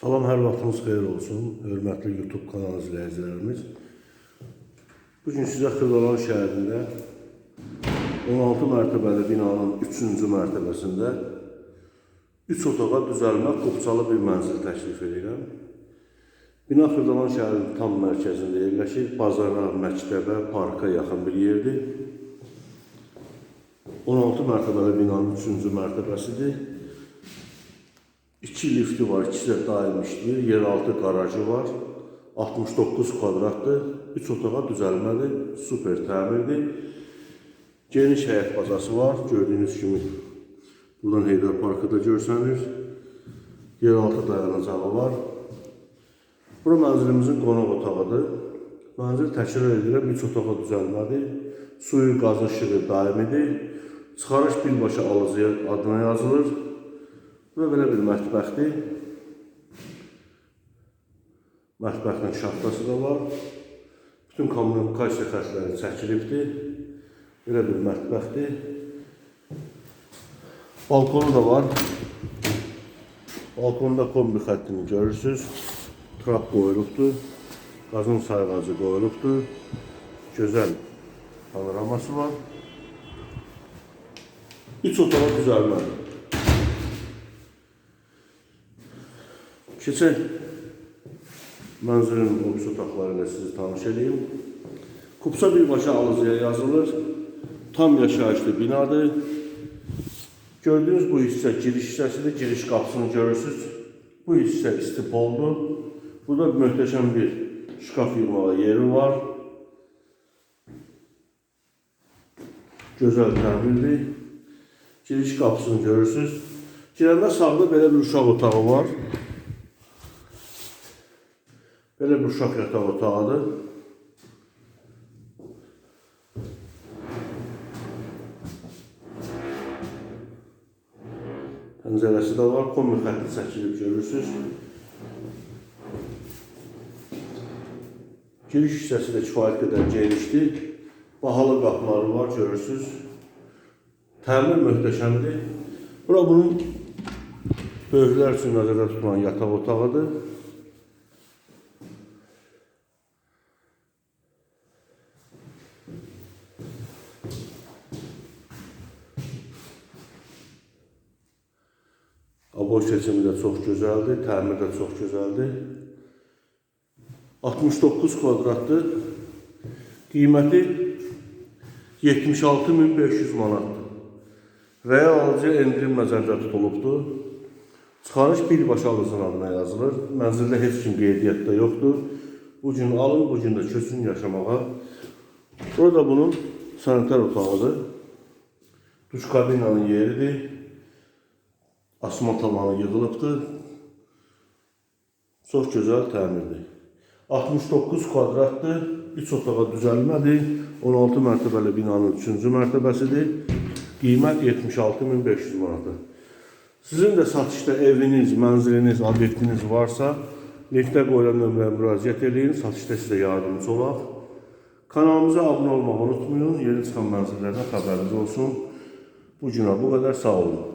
Salam, hər vaxtınız xeyir olsun, hörmətli YouTube kanalı izləyicilərimiz. Bugün sizə Xırdalan şəhərində 16 mərtəbəli binanın 3-cü mərtəbəsində 3 otağa düzəlmə qubçalı bir mənzil təklif edirəm. Bina Xırdalan şəhərinin tam mərkəzində yerləşir, bazara, məktəbə, parka yaxın bir yerdir. 16 mərtəbəli binanın 3-cü mərtəbəsidir. İki lifti var, ikisi də daim işləyir. Yeraltı qarajı var. 69 kvadratdır. 3 otağa düzəlmədir. Super təmirdir. Geniş həyət bazası var. Gördüyünüz kimi buradan Heydər Parkı da görsənir. Yeraltı dayanacağı var. Bura mənzilimizin qonaq otağıdır. Mənzil təkrar edirəm, 3 otağa düzəlmədir. Suyu, qazı, işığı daimidir. Çıxarış birbaşa alıcıya adına yazılır. Və belə bir mətbəxdir. Mətbəxin şaxtası da var. Bütün kommunikasiya xətləri çəkilibdir. Belə bir mətbəxdir. Balkonu da var. Balkonda kombi xəttini görürsüz. Trap qoyulubdur. Qazın sayğacı qoyulubdur. Gözəl panoraması var. Üç otağa düzəlmədir. Keçək mənzilin ofis otaqları ilə sizi tanış edeyim. Kupsa birbaşa alıcıya yazılır. Tam yaşayışlı binadır. Gördüyünüz bu hissə giriş hissəsidir. Giriş qapısını görürsünüz. Bu hissə istipoldur. Burada möhtəşəm bir şkaf yığmağa yeri var. Gözəl təmirdir. Giriş qapısını görürsünüz. Girəndə sağda belə bir uşaq otağı var. Belə bir uşaq yataq otağıdır. Pəncərəsi də var, kombi xətti çəkilib görürsünüz. Giriş hissəsi də kifayət qədər genişdir. Bahalı qapıları var, görürsünüz. Təmir möhtəşəmdir. Bura bunun böyüklər üçün nəzərdə tutulan yataq otağıdır. Aboy seçimi də çox gözəldir, təmir də çox gözəldir. 69 kvadratdır. Qiyməti 76500 manatdır. Real alıcı endirim nəzərdə tutulubdur. Çıxarış birbaşa alıcının adına yazılır. Mənzildə heç kim qeydiyyatda yoxdur. Bu gün alın, bu gün də köçün yaşamağa. Burada bunun sanitar otağıdır. Duş kabinanın yeridir. Asma tavanı yığılıbdır. Çox gözəl təmirdir. 69 kvadratdır. 3 otağa düzəlmədir. 16 mərtəbəli binanın 3-cü mərtəbəsidir. Qiymət 76500 manatdır. Sizin də satışda eviniz, mənziliniz, obyektiniz varsa, linkdə qoyulan nömrəyə müraciət edin. Satışda sizə yardımcı olaq. Kanalımıza abunə olmağı unutmayın. Yeni çıxan mənzillərdən xəbəriniz olsun. Bu günə bu qədər. Sağ olun.